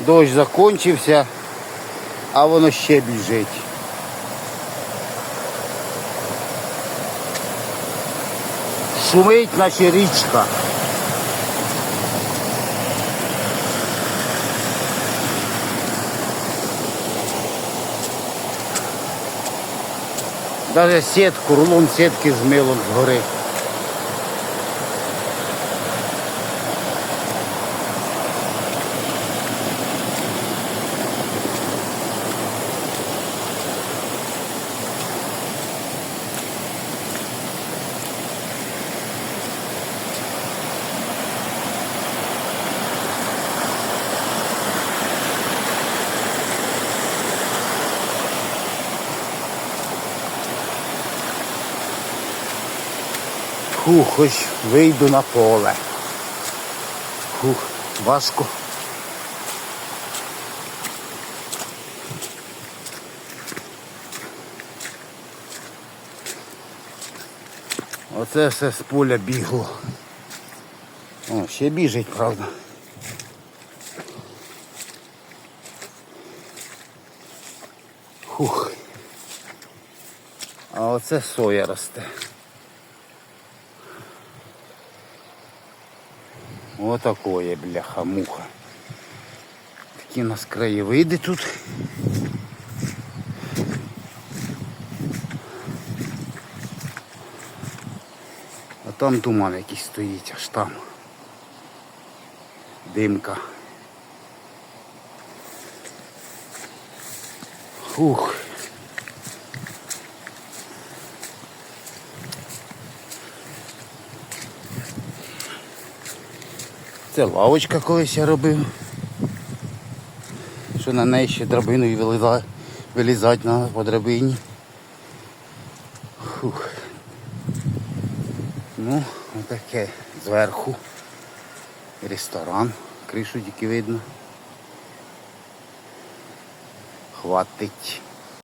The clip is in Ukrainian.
Дощ закончився, а воно ще біжить. Шумить, наче річка. Даже сітку, рулон сітки змило згори. Фух, хоч вийду на поле. Фух, важко. Оце все з поля бігло. О, ще біжить, правда. Фух. А оце соя росте. Отакое, бляха-муха. Такі у нас краєвиди тут. А там туман якийсь стоїть, аж там. Димка. Фух. Це лавочка колись я робив. Що на неї ще драбиною вилізати, вилізати треба по драбині. Фух. Ну, отаке зверху. Ресторан, кришу тільки видно. Хватить.